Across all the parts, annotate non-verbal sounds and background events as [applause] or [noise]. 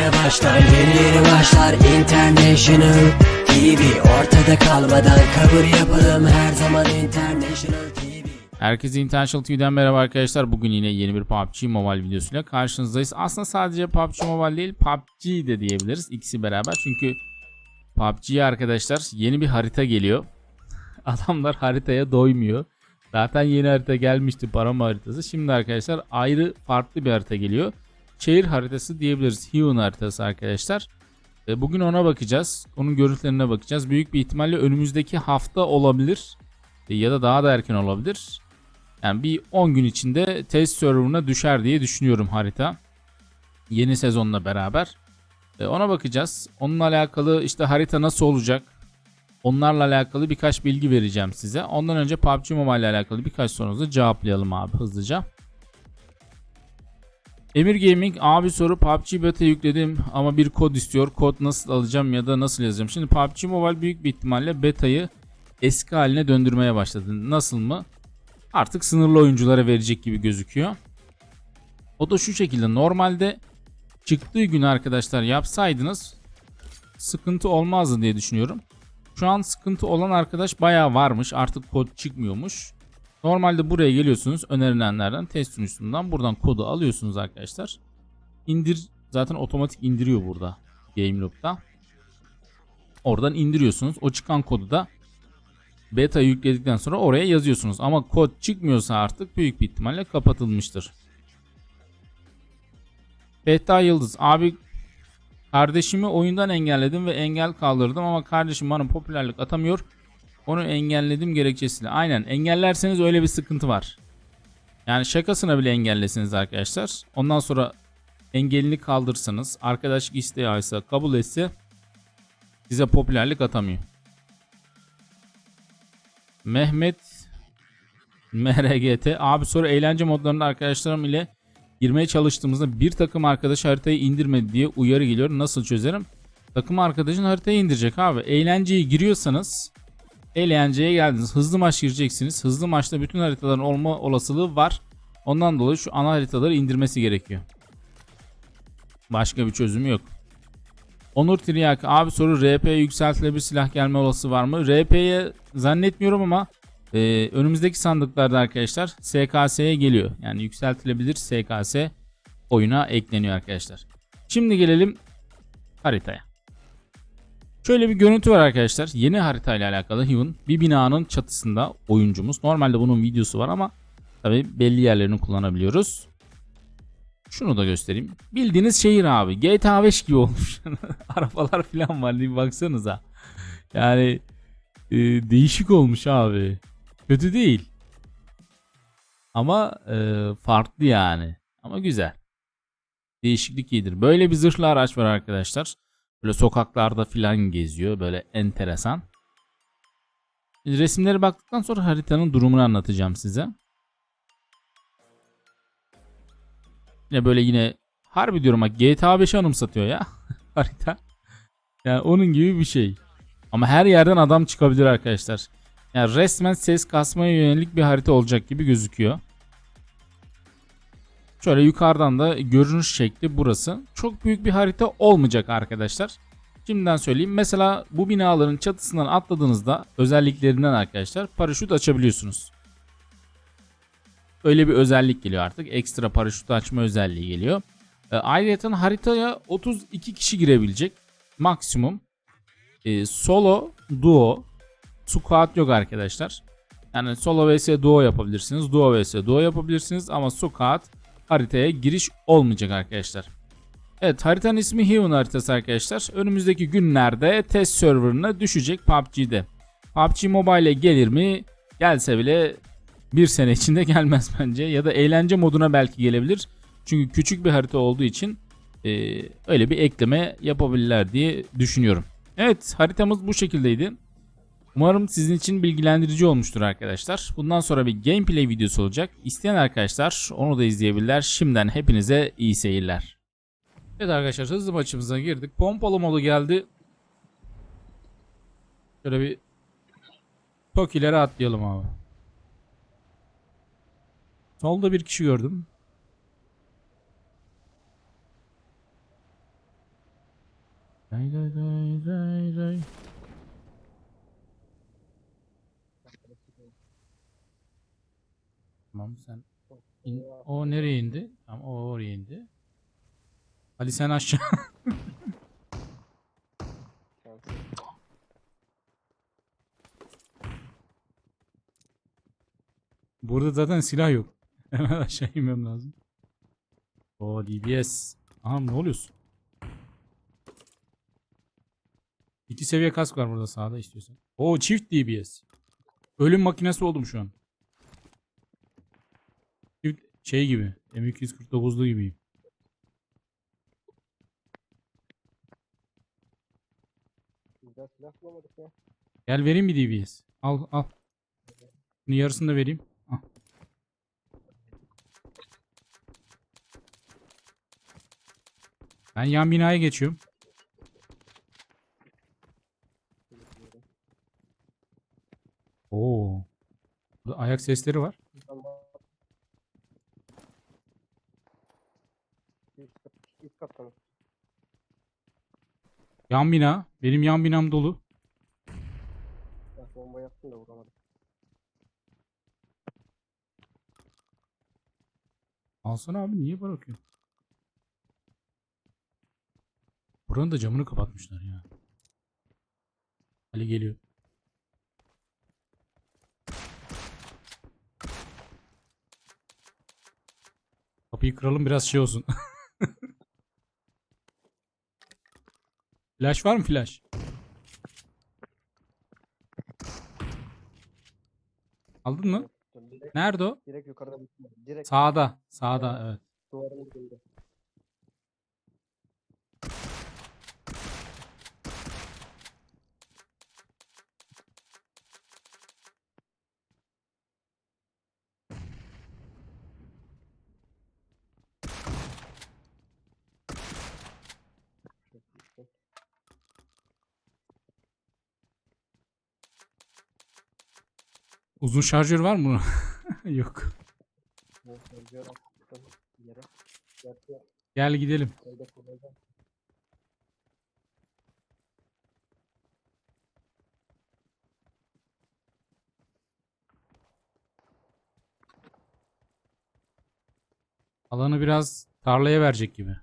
yeni başlar Yeni yeni başlar International TV Ortada kalmadan kabul yapalım Her zaman International TV Herkese International TV'den merhaba arkadaşlar. Bugün yine yeni bir PUBG Mobile videosuyla karşınızdayız. Aslında sadece PUBG Mobile değil PUBG de diyebiliriz. İkisi beraber çünkü PUBG'ye arkadaşlar yeni bir harita geliyor. [laughs] Adamlar haritaya doymuyor. Zaten yeni harita gelmişti parama haritası. Şimdi arkadaşlar ayrı farklı bir harita geliyor. Şehir haritası diyebiliriz. Heaven haritası arkadaşlar. E, Bugün ona bakacağız. Onun görüntülerine bakacağız. Büyük bir ihtimalle önümüzdeki hafta olabilir. E, Ya da daha da erken olabilir. Yani bir 10 gün içinde test serverına düşer diye düşünüyorum harita. Yeni sezonla beraber. E, ona bakacağız. Onunla alakalı işte harita nasıl olacak? Onlarla alakalı birkaç bilgi vereceğim size. Ondan önce PUBG Mobile ile alakalı birkaç sorunuzu cevaplayalım abi hızlıca. Emir Gaming abi soru PUBG beta yükledim ama bir kod istiyor. Kod nasıl alacağım ya da nasıl yazacağım? Şimdi PUBG Mobile büyük bir ihtimalle betayı eski haline döndürmeye başladı. Nasıl mı? Artık sınırlı oyunculara verecek gibi gözüküyor. O da şu şekilde normalde çıktığı gün arkadaşlar yapsaydınız sıkıntı olmazdı diye düşünüyorum. Şu an sıkıntı olan arkadaş bayağı varmış. Artık kod çıkmıyormuş. Normalde buraya geliyorsunuz önerilenlerden test sunucusundan buradan kodu alıyorsunuz arkadaşlar. İndir zaten otomatik indiriyor burada Gameloop'ta. Oradan indiriyorsunuz. O çıkan kodu da beta yükledikten sonra oraya yazıyorsunuz. Ama kod çıkmıyorsa artık büyük bir ihtimalle kapatılmıştır. Fehta Yıldız abi kardeşimi oyundan engelledim ve engel kaldırdım ama kardeşim bana popülerlik atamıyor. Onu engelledim gerekçesiyle. Aynen engellerseniz öyle bir sıkıntı var. Yani şakasına bile engellesiniz arkadaşlar. Ondan sonra engelini kaldırsanız arkadaşlık isteği aysa kabul etse size popülerlik atamıyor. Mehmet MRGT abi soru eğlence modlarında arkadaşlarım ile girmeye çalıştığımızda bir takım arkadaş haritayı indirmedi diye uyarı geliyor. Nasıl çözerim? Takım arkadaşın haritayı indirecek abi. Eğlenceye giriyorsanız eğlenceye geldiniz. Hızlı maç gireceksiniz. Hızlı maçta bütün haritaların olma olasılığı var. Ondan dolayı şu ana haritaları indirmesi gerekiyor. Başka bir çözümü yok. Onur Triyak abi soru RP'ye yükseltilebilir silah gelme olası var mı? RP'ye zannetmiyorum ama e, önümüzdeki sandıklarda arkadaşlar SKS'ye geliyor. Yani yükseltilebilir SKS oyuna ekleniyor arkadaşlar. Şimdi gelelim haritaya. Şöyle bir görüntü var arkadaşlar. Yeni harita ile alakalı Heaven bir binanın çatısında oyuncumuz. Normalde bunun videosu var ama tabi belli yerlerini kullanabiliyoruz. Şunu da göstereyim. Bildiğiniz şehir abi. GTA 5 gibi olmuş. [laughs] Arabalar falan var. Bir baksanıza. Yani e, değişik olmuş abi. Kötü değil. Ama e, farklı yani. Ama güzel. Değişiklik iyidir. Böyle bir zırhlı araç var arkadaşlar. Böyle sokaklarda filan geziyor. Böyle enteresan. Resimlere baktıktan sonra haritanın durumunu anlatacağım size. Yine böyle yine harbi diyorum bak GTA 5'i anımsatıyor ya [laughs] harita. Yani onun gibi bir şey. Ama her yerden adam çıkabilir arkadaşlar. Yani resmen ses kasmaya yönelik bir harita olacak gibi gözüküyor. Şöyle yukarıdan da görünüş şekli burası. Çok büyük bir harita olmayacak arkadaşlar. Şimdiden söyleyeyim. Mesela bu binaların çatısından atladığınızda özelliklerinden arkadaşlar paraşüt açabiliyorsunuz. Öyle bir özellik geliyor artık. Ekstra paraşüt açma özelliği geliyor. E, ayrıca haritaya 32 kişi girebilecek. Maksimum. E, solo, duo, squad yok arkadaşlar. Yani solo vs duo yapabilirsiniz. Duo vs duo yapabilirsiniz ama squad haritaya giriş olmayacak arkadaşlar. Evet haritanın ismi Heaven haritası arkadaşlar. Önümüzdeki günlerde test serverına düşecek PUBG'de. PUBG Mobile'e gelir mi? Gelse bile bir sene [laughs] içinde gelmez bence. Ya da eğlence moduna belki gelebilir. Çünkü küçük bir harita olduğu için e, öyle bir ekleme yapabilirler diye düşünüyorum. Evet haritamız bu şekildeydi. Umarım sizin için bilgilendirici olmuştur arkadaşlar. Bundan sonra bir gameplay videosu olacak. İsteyen arkadaşlar onu da izleyebilirler. Şimdiden hepinize iyi seyirler. Evet arkadaşlar hızlı maçımıza girdik. Pompalı modu geldi. Şöyle bir Tokilere atlayalım abi. Solda bir kişi gördüm. Day day day day day. Tamam sen. İn- o nereye indi? Tamam o oraya indi. Ali sen aşağı. [laughs] Burada zaten silah yok. [laughs] Hemen aşağı inmem lazım. O DBS. Aha ne oluyorsun? İki seviye kask var burada sağda istiyorsan. O çift DBS. Ölüm makinesi oldum şu an. Şey gibi. M249'lu gibiyim. Güzel silah bulamadık ya. Gel vereyim bir DBS. Al al. Bunun yarısını da vereyim. Al. Ben yan binaya geçiyorum. Oo. Burada ayak sesleri var. Tamam. Üst kat, üst kattan. Yan bina. Benim yan binam dolu. Ben bomba yaptım da vuramadım. Alsana abi niye bırakıyorsun? Buranın da camını kapatmışlar ya. Ali geliyor. Kapıyı kıralım biraz şey olsun. [laughs] flash var mı flash? Aldın mı? Direkt, Nerede o? direkt yukarıda bitmedi. Direkt Sağda. Sağda evet. duvarın dibinde. Uzun şarjör var mı? [laughs] Yok. Gel gidelim. Alanı biraz tarlaya verecek gibi.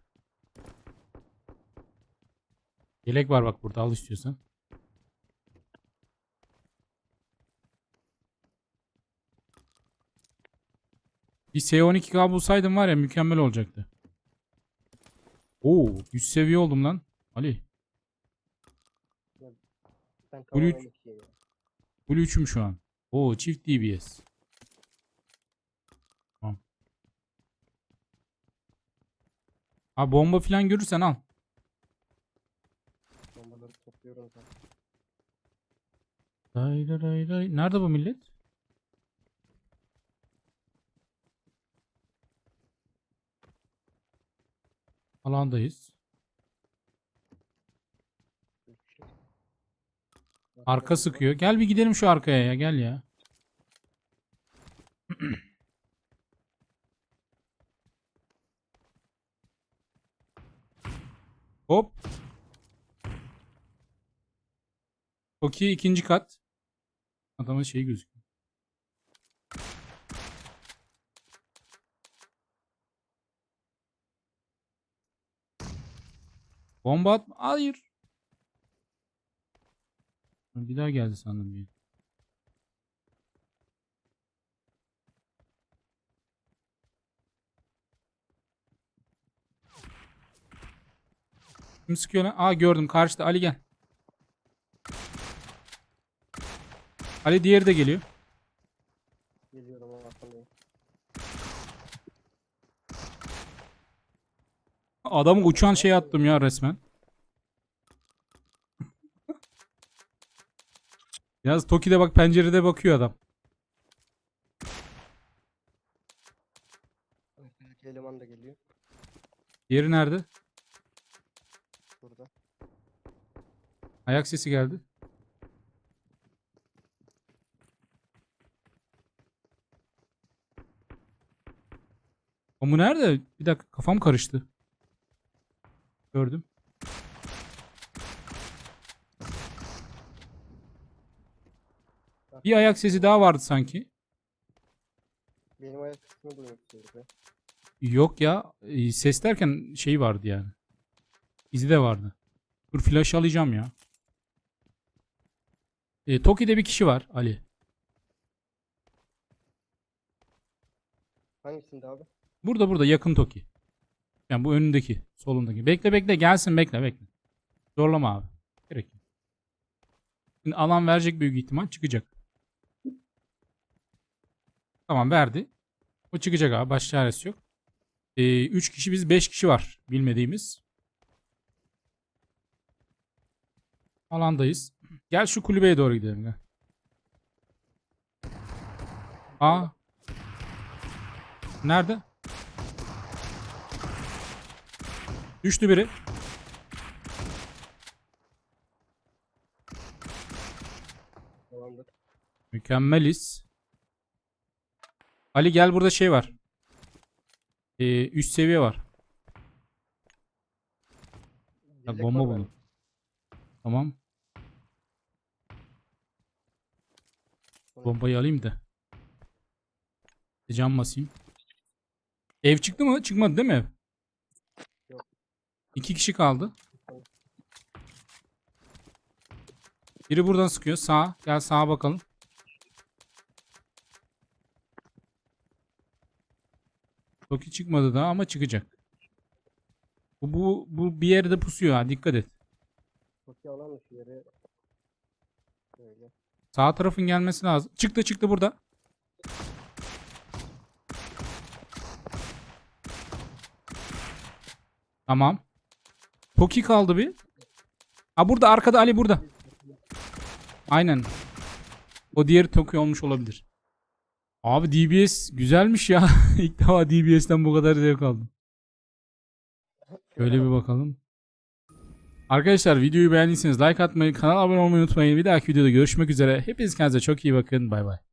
Yelek var bak burada al istiyorsan. Bir S12K bulsaydım var ya mükemmel olacaktı. Oo, 100 seviye oldum lan. Ali. Ben Blue- tamamen ikiye ya. Full 3'üm şu an. Oo, çift DBS. Tamam. Ha bomba falan görürsen al. Bombaları topluyorum zaten. Day day day. Nerede bu millet? Alandayız. Arka sıkıyor. Gel bir gidelim şu arkaya ya. Gel ya. [clears throat] Hop. Toki ikinci kat. Adamın şeyi gözüküyor. Bomba at. Hayır. Bir daha geldi sandım bir. Kim sıkıyor lan? Aa gördüm karşıda Ali gel. Ali diğeri de geliyor. Adamı uçan şey attım ya resmen. Yalnız Toki'de bak pencerede bakıyor adam. Eleman da geliyor. Diğeri nerede? Burada. Ayak sesi geldi. Mu nerede? Bir dakika kafam karıştı. Gördüm. Bir ayak sesi daha vardı sanki. Benim ayak sesimi duyuyorsunuz Yok ya. E, ses derken şey vardı yani. İzi de vardı. Dur flash alacağım ya. E, Toki'de bir kişi var Ali. Hangisinde abi? Burada burada yakın Toki. Yani bu önündeki, solundaki. Bekle bekle gelsin bekle bekle. Zorlama abi. Gerek yok. Şimdi alan verecek büyük ihtimal çıkacak. Tamam verdi. O çıkacak abi. Başka çaresi yok. 3 kişi biz 5 kişi var bilmediğimiz. Alandayız. Gel şu kulübeye doğru gidelim gel. Aa. Nerede? Düştü biri. Tamamdır. Mükemmeliz. Ali gel burada şey var. Ee, üst seviye var. Ya, bomba bende. Tamam. Bombayı alayım da. Cam basayım. Ev çıktı mı? Çıkmadı değil mi ev? İki kişi kaldı. Biri buradan sıkıyor. Sağa. Gel sağa bakalım. Toki çıkmadı daha ama çıkacak. Bu, bu, bu bir yerde pusuyor ha. Dikkat et. Çok iyi alan yere. Böyle. Sağ tarafın gelmesi lazım. Çıktı çıktı burada. Tamam. Toki kaldı bir. Ha burada arkada Ali burada. Aynen. O diğeri Toki olmuş olabilir. Abi DBS güzelmiş ya. [laughs] İlk defa DBS'ten bu kadar zevk aldım. Şöyle bir bakalım. Arkadaşlar videoyu beğendiyseniz like atmayı, kanala abone olmayı unutmayın. Bir dahaki videoda görüşmek üzere. Hepiniz kendinize çok iyi bakın. Bay bay.